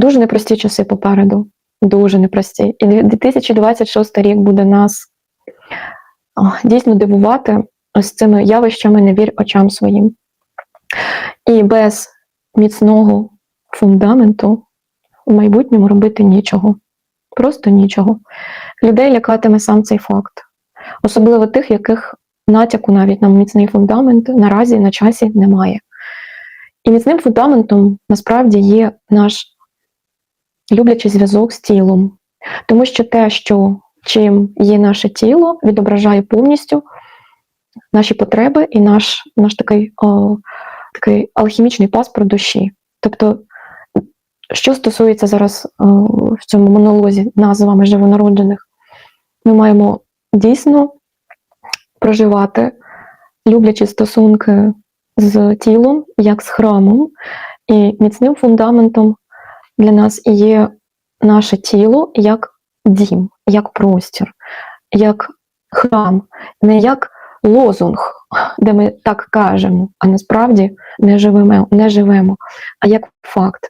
Дуже непрості часи попереду. Дуже непрості. І 2026 рік буде нас дійсно дивувати ось цими явищами не вір очам своїм. І без міцного фундаменту в майбутньому робити нічого. Просто нічого. Людей лякатиме сам цей факт. Особливо тих, яких натяку навіть на міцний фундамент наразі на часі немає. І міцним фундаментом насправді є наш люблячий зв'язок з тілом. Тому що те, що чим є наше тіло, відображає повністю наші потреби і наш, наш такий, о, такий алхімічний паспорт душі. Тобто, що стосується зараз о, в цьому монолозі нас з вами живонароджених, ми маємо дійсно проживати люблячі стосунки з тілом, як з храмом, і міцним фундаментом для нас є наше тіло як дім, як простір, як храм, не як лозунг, де ми так кажемо, а насправді не живемо, не живемо, а як факт.